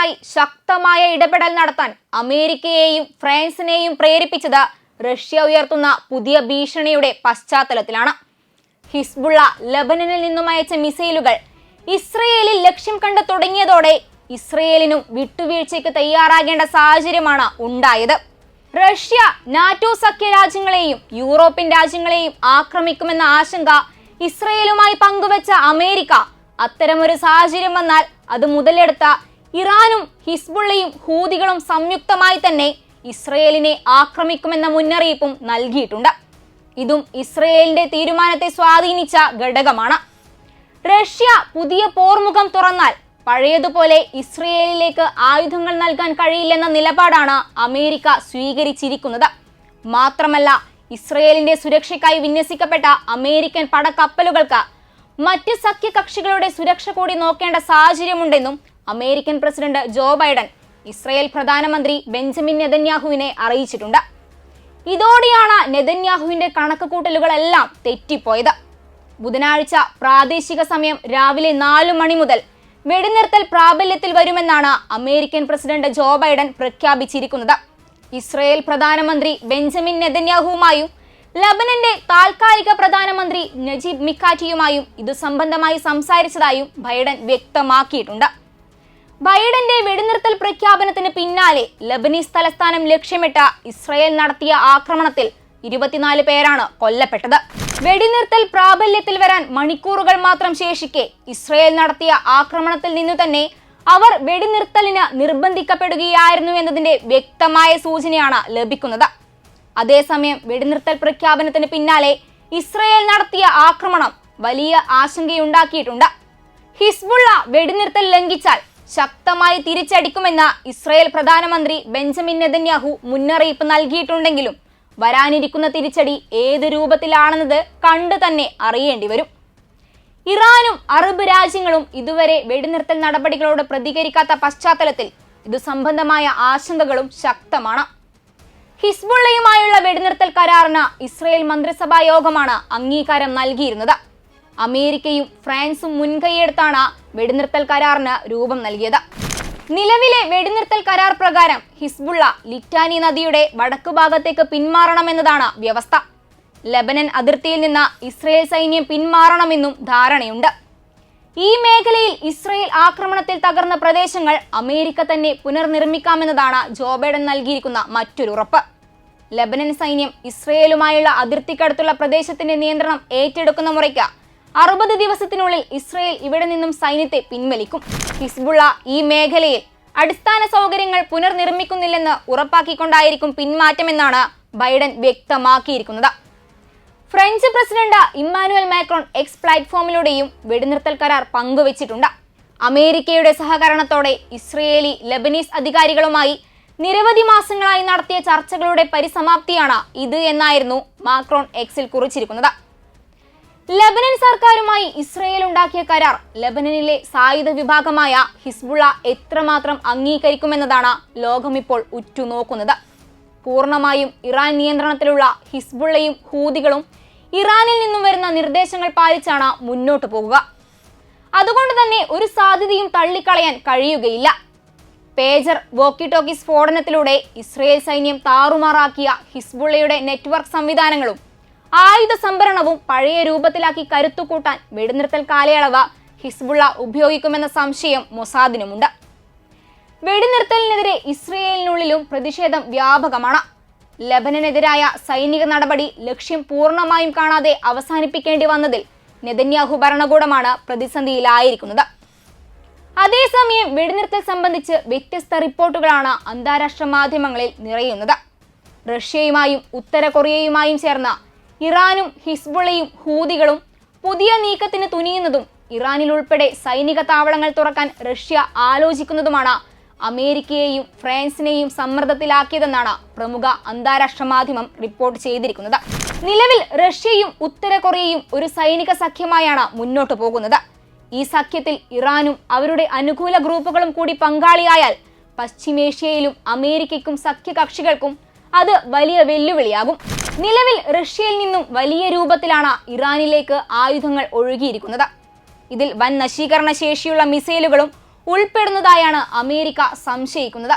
ഇസ്രയേലിനെതിരായി ശക്തമായ ഇടപെടൽ നടത്താൻ അമേരിക്കയെയും ഫ്രാൻസിനെയും പ്രേരിപ്പിച്ചത് റഷ്യ ഉയർത്തുന്ന പുതിയ ഭീഷണിയുടെ പശ്ചാത്തലത്തിലാണ്. ഹിസ്ബുള്ള ലബനനിൽ നിന്നും അയച്ച മിസൈലുകൾ ഇസ്രയേലിൽ ലക്ഷ്യം കണ്ടു തുടങ്ങിയതോടെ ഇസ്രയേലിനും വിട്ടുവീഴ്ചയ്ക്ക് തയ്യാറാകേണ്ട സാഹചര്യമാണ് ഉണ്ടായത്. റഷ്യ നാറ്റോ സഖ്യ രാജ്യങ്ങളെയും യൂറോപ്യൻ രാജ്യങ്ങളെയും ആക്രമിക്കുമെന്ന ആശങ്ക ഇസ്രയേലുമായി പങ്കുവച്ച അമേരിക്ക അത്തരമൊരു സാഹചര്യം വന്നാൽ അത് മുതലെടുത്ത ഇറാനും ഹിസ്ബുള്ളയും ഹൂതികളും സംയുക്തമായി തന്നെ ഇസ്രയേലിനെ ആക്രമിക്കുമെന്ന മുന്നറിയിപ്പും നൽകിയിട്ടുണ്ട്. ഇതും ഇസ്രയേലിന്റെ തീരുമാനത്തെ സ്വാധീനിച്ച ഘടകമാണ്. റഷ്യ പുതിയ പോർമുഖം തുറന്നാൽ പഴയതുപോലെ ഇസ്രയേലിലേക്ക് ആയുധങ്ങൾ നൽകാൻ കഴിയില്ലെന്ന നിലപാടാണ് അമേരിക്ക സ്വീകരിച്ചിരിക്കുന്നത്. മാത്രമല്ല ഇസ്രയേലിന്റെ സുരക്ഷയ്ക്കായി വിന്യസിക്കപ്പെട്ട അമേരിക്കൻ പടക്കപ്പലുകൾക്ക് മറ്റ് സഖ്യകക്ഷികളുടെ സുരക്ഷ കൂടി നോക്കേണ്ട സാഹചര്യമുണ്ടെന്നും American president Joe Biden Israel പ്രധാനമന്ത്രി ബെഞ്ചമിൻ നെതന്യാഹുവിനെ അറിയിച്ചിട്ടുണ്ട്. ഇതോടെയാണ് നെതന്യാഹുവിന്റെ കണക്കുകൂട്ടലുകളെല്ലാം തെറ്റിപ്പോയത്. ബുധനാഴ്ച പ്രാദേശിക സമയം രാവിലെ നാലു മണി മുതൽ വെടിനിർത്തൽ പ്രാബല്യത്തിൽ വരുമെന്നാണ് അമേരിക്കൻ പ്രസിഡന്റ് ജോ ബൈഡൻ പ്രഖ്യാപിച്ചിരിക്കുന്നത്. ഇസ്രയേൽ പ്രധാനമന്ത്രി ബെഞ്ചമിൻ നെതന്യാഹുവുമായും ലബനന്റെ താൽക്കാലിക പ്രധാനമന്ത്രി നജീബ് മിക്കാറ്റിയുമായും ഇതു സംബന്ധമായി സംസാരിച്ചതായും ബൈഡൻ വ്യക്തമാക്കിയിട്ടുണ്ട്. ബൈഡന്റെ വെടിനിർത്തൽ പ്രഖ്യാപനത്തിന് പിന്നാലെ ലബനീസ് തലസ്ഥാനം ലക്ഷ്യമിട്ട ഇസ്രയേൽ നടത്തിയ ആക്രമണത്തിൽ ഇരുപത്തിനാല് പേരാണ് കൊല്ലപ്പെട്ടത്. വെടിനിർത്തൽ പ്രാബല്യത്തിൽ വരാൻ മണിക്കൂറുകൾ മാത്രം ശേഷിക്കെ ഇസ്രയേൽ നടത്തിയ ആക്രമണത്തിൽ നിന്നു തന്നെ അവർ വെടിനിർത്തലിന് നിർബന്ധിക്കപ്പെടുകയായിരുന്നു എന്നതിന്റെ വ്യക്തമായ സൂചനയാണ് ലഭിക്കുന്നത്. അതേസമയം വെടിനിർത്തൽ പ്രഖ്യാപനത്തിന് പിന്നാലെ ഇസ്രയേൽ നടത്തിയ ആക്രമണം വലിയ ആശങ്കയുണ്ടാക്കിയിട്ടുണ്ട്. ഹിസ്ബുള്ള വെടിനിർത്തൽ ലംഘിച്ചാൽ ശക്തമായി തിരിച്ചടിക്കുമെന്ന ഇസ്രയേൽ പ്രധാനമന്ത്രി ബെഞ്ചമിൻ നെതന്യാഹു മുന്നറിയിപ്പ് നൽകിയിട്ടുണ്ടെങ്കിലും വരാനിരിക്കുന്ന തിരിച്ചടി ഏത് രൂപത്തിലാണെന്നത് കണ്ടു തന്നെ അറിയേണ്ടി വരും. ഇറാനും അറബ് രാജ്യങ്ങളും ഇതുവരെ വെടിനിർത്തൽ നടപടികളോട് പ്രതികരിക്കാത്ത പശ്ചാത്തലത്തിൽ ഇത് സംബന്ധമായ ആശങ്കകളും ശക്തമാണ്. ഹിസ്ബുള്ളയുമായുള്ള വെടിനിർത്തൽ കരാറിന് ഇസ്രയേൽ മന്ത്രിസഭാ യോഗമാണ് അംഗീകാരം നൽകിയിരുന്നത്. അമേരിക്കയും ഫ്രാൻസും മുൻകൈയെടുത്താണ് വെടിനിർത്തൽ കരാറിന് രൂപം നൽകിയത്. നിലവിലെ വെടിനിർത്തൽ കരാർ പ്രകാരം ഹിസ്ബുള്ള ലിറ്റാനി നദിയുടെ വടക്കു ഭാഗത്തേക്ക് പിന്മാറണമെന്നതാണ് വ്യവസ്ഥ. ലബനൻ അതിർത്തിയിൽ നിന്ന് ഇസ്രയേൽ സൈന്യം പിന്മാറണമെന്നും ധാരണയുണ്ട്. ഈ മേഖലയിൽ ഇസ്രയേൽ ആക്രമണത്തിൽ തകർന്ന പ്രദേശങ്ങൾ അമേരിക്ക തന്നെ പുനർനിർമ്മിക്കാമെന്നതാണ് ജോ ബൈഡൻ നൽകിയിരിക്കുന്ന മറ്റൊരു ഉറപ്പ്. ലബനൻ സൈന്യം ഇസ്രയേലുമായുള്ള അതിർത്തിക്കടുത്തുള്ള പ്രദേശത്തിന്റെ നിയന്ത്രണം ഏറ്റെടുക്കുന്ന മുറയ്ക്ക് അറുപത് ദിവസത്തിനുള്ളിൽ ഇസ്രയേൽ ഇവിടെ നിന്നും സൈന്യത്തെ പിൻവലിക്കും. ഹിസ്ബുള്ള ഈ മേഖലയിൽ അടിസ്ഥാന സൗകര്യങ്ങൾ പുനർനിർമ്മിക്കുന്നില്ലെന്ന് ഉറപ്പാക്കിക്കൊണ്ടായിരിക്കും പിന്മാറ്റമെന്നാണ് ബൈഡൻ വ്യക്തമാക്കിയിരിക്കുന്നത്. French president Emmanuel Macron X പ്ലാറ്റ്ഫോമിലൂടെയും വെടിനിർത്തൽ കരാർ പങ്കുവച്ചിട്ടുണ്ട്. അമേരിക്കയുടെ സഹകരണത്തോടെ ഇസ്രയേലി ലബനീസ് അധികാരികളുമായി നിരവധി മാസങ്ങളായി നടത്തിയ ചർച്ചകളുടെ പരിസമാപ്തിയാണ് ഇത് എന്നായിരുന്നു മാക്രോൺ എക്സിൽ കുറിച്ചിരിക്കുന്നത്. ലബനൻ സർക്കാരുമായി ഇസ്രയേൽ ഉണ്ടാക്കിയ കരാർ ലബനനിലെ സായുധ വിഭാഗമായ ഹിസ്ബുള എത്രമാത്രം അംഗീകരിക്കുമെന്നതാണ് ലോകം ഇപ്പോൾ ഉറ്റുനോക്കുന്നത്. പൂർണമായും ഇറാൻ നിയന്ത്രണത്തിലുള്ള ഹിസ്ബുള്ളയും ഹൂതികളും ഇറാനിൽ നിന്നും വരുന്ന നിർദ്ദേശങ്ങൾ പാലിച്ചാണ് മുന്നോട്ട് പോകുക. അതുകൊണ്ട് തന്നെ ഒരു സാധ്യതയും തള്ളിക്കളയാൻ കഴിയുകയില്ല. പേജർ വോക്കി ടോക്കി സ്ഫോടനത്തിലൂടെ ഇസ്രയേൽ സൈന്യം താറുമാറാക്കിയ ഹിസ്ബുള്ളയുടെ നെറ്റ്വർക്ക് സംവിധാനങ്ങളും ആയുധ സംഭരണവും പഴയ രൂപത്തിലാക്കി കരുത്തുകൂട്ടാൻ വെടിനിർത്തൽ കാലയളവ് ഹിസ്ബുള്ള ഉപയോഗിക്കുമെന്ന സംശയം മൊസാദിനുമുണ്ട്. വെടിനിർത്തലിനെതിരെ ഇസ്രയേലിനുള്ളിലും പ്രതിഷേധം വ്യാപകമാണ്. ലബനനെതിരായ സൈനിക നടപടി ലക്ഷ്യം പൂർണമായും കാണാതെ അവസാനിപ്പിക്കേണ്ടി വന്നതിൽ നെതന്യാഹു ഭരണകൂടമാണ് പ്രതിസന്ധിയിലായിരിക്കുന്നത്. അതേസമയം വെടിനിർത്തൽ സംബന്ധിച്ച് വ്യത്യസ്ത റിപ്പോർട്ടുകളാണ് അന്താരാഷ്ട്ര മാധ്യമങ്ങളിൽ നിറയുന്നത്. റഷ്യയുമായും ഉത്തര കൊറിയയുമായും ചേർന്ന ഇറാനും ഹിസ്ബുളയും ഹൂതികളും പുതിയ നീക്കത്തിന് തുനിയുന്നതും ഇറാനിൽ ഉൾപ്പെടെ സൈനിക താവളങ്ങൾ തുറക്കാൻ റഷ്യ ആലോചിക്കുന്നതുമാണ് അമേരിക്കയെയും ഫ്രാൻസിനെയും സമ്മർദ്ദത്തിലാക്കിയതെന്നാണ് പ്രമുഖ അന്താരാഷ്ട്ര മാധ്യമം റിപ്പോർട്ട് ചെയ്തിരിക്കുന്നത്. നിലവിൽ റഷ്യയും ഉത്തര കൊറിയയും ഒരു സൈനിക സഖ്യമായാണ് മുന്നോട്ട് പോകുന്നത്. ഈ സഖ്യത്തിൽ ഇറാനും അവരുടെ അനുകൂല ഗ്രൂപ്പുകളും കൂടി പങ്കാളിയായാൽ പശ്ചിമേഷ്യയിലും അമേരിക്കയ്ക്കും സഖ്യകക്ഷികൾക്കും അത് വലിയ വെല്ലുവിളിയാകും. നിലവിൽ റഷ്യയിൽ നിന്നും വലിയ രൂപത്തിലാണ് ഇറാനിലേക്ക് ആയുധങ്ങൾ ഒഴുകിയിരിക്കുന്നത്. ഇതിൽ വൻ നശീകരണ ശേഷിയുള്ള മിസൈലുകളും ഉൾപ്പെടുന്നതായാണ് അമേരിക്ക സംശയിക്കുന്നത്.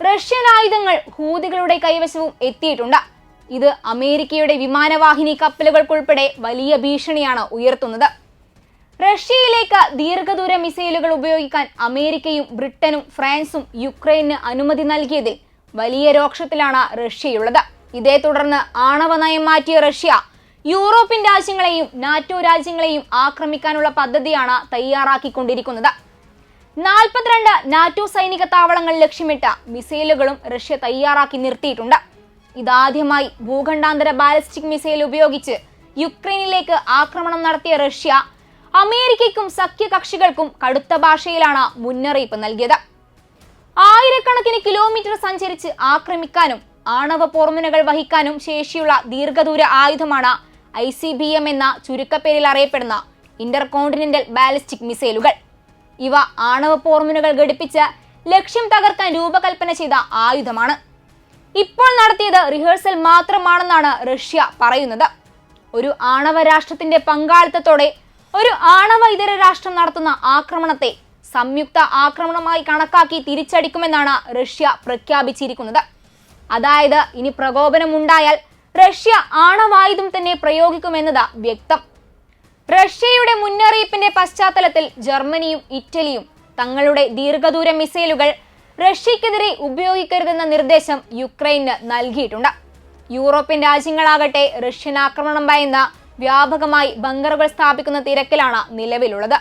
റഷ്യൻ ആയുധങ്ങൾ ഹൂതികളുടെ കൈവശവും എത്തിയിട്ടുണ്ട്. ഇത് അമേരിക്കയുടെ വിമാനവാഹിനി കപ്പലുകൾക്കുൾപ്പെടെ വലിയ ഭീഷണിയാണ് ഉയർത്തുന്നത്. റഷ്യയിലേക്ക് ദീർഘദൂര മിസൈലുകൾ ഉപയോഗിക്കാൻ അമേരിക്കയും ബ്രിട്ടനും ഫ്രാൻസും യുക്രൈന് അനുമതി നൽകിയതിൽ വലിയ രോക്ഷത്തിലാണ് റഷ്യയുള്ളത്. ഇതേ തുടർന്ന് ആണവ നയം മാറ്റിയ റഷ്യ യൂറോപ്യൻ രാജ്യങ്ങളെയും നാറ്റോ രാജ്യങ്ങളെയും ആക്രമിക്കാനുള്ള പദ്ധതിയാണ് തയ്യാറാക്കിക്കൊണ്ടിരിക്കുന്നത്. നാൽപ്പത്തിരണ്ട് നാറ്റോ സൈനിക താവളങ്ങൾ ലക്ഷ്യമിട്ട മിസൈലുകളും റഷ്യ തയ്യാറാക്കി നിർത്തിയിട്ടുണ്ട്. ഇതാദ്യമായി ഭൂഖണ്ഡാന്തര ബാലിസ്റ്റിക് മിസൈൽ ഉപയോഗിച്ച് യുക്രൈനിലേക്ക് ആക്രമണം നടത്തിയ റഷ്യ അമേരിക്കയ്ക്കും സഖ്യകക്ഷികൾക്കും കടുത്ത ഭാഷയിലാണ് മുന്നറിയിപ്പ് നൽകിയത്. ആയിരക്കണക്കിന് കിലോമീറ്റർ സഞ്ചരിച്ച് ആക്രമിക്കാനും ആണവ പോർമുനകൾ വഹിക്കാനും ശേഷിയുള്ള ദീർഘദൂര ആയുധമാണ് ഐ സി ബി എം എന്ന ചുരുക്കപ്പേരിൽ അറിയപ്പെടുന്ന ഇന്റർകോണ്ടിനെന്റൽ ബാലിസ്റ്റിക് മിസൈലുകൾ. ഇവ ആണവ പോർമുനകൾ ഘടിപ്പിച്ച് ലക്ഷ്യം തകർക്കാൻ രൂപകൽപ്പന ചെയ്ത ആയുധമാണ്. ഇപ്പോൾ നടത്തിയത് റിഹേഴ്സൽ മാത്രമാണെന്നാണ് റഷ്യ പറയുന്നത്. ഒരു ആണവ രാഷ്ട്രത്തിന്റെ പങ്കാളിത്തത്തോടെ ഒരു ആണവ ഇതര രാഷ്ട്രം നടത്തുന്ന ആക്രമണത്തെ സംയുക്ത ആക്രമണമായി കണക്കാക്കി തിരിച്ചടിക്കുമെന്നാണ് റഷ്യ പ്രഖ്യാപിച്ചിരിക്കുന്നത്. അതായത് ഇനി പ്രകോപനം ഉണ്ടായാൽ റഷ്യ ആണവായുധം തന്നെ പ്രയോഗിക്കുമെന്നത് വ്യക്തം. റഷ്യയുടെ മുന്നറിയിപ്പിന്റെ പശ്ചാത്തലത്തിൽ ജർമ്മനിയും ഇറ്റലിയും തങ്ങളുടെ ദീർഘദൂര മിസൈലുകൾ റഷ്യക്കെതിരെ ഉപയോഗിക്കരുതെന്ന നിർദ്ദേശം യുക്രൈന് നൽകിയിട്ടുണ്ട്. യൂറോപ്യൻ രാജ്യങ്ങളാകട്ടെ റഷ്യൻ ആക്രമണം ഭയന്ന് വ്യാപകമായി ബങ്കറുകൾ സ്ഥാപിക്കുന്ന തിരക്കിലാണ് നിലവിലുള്ളത്.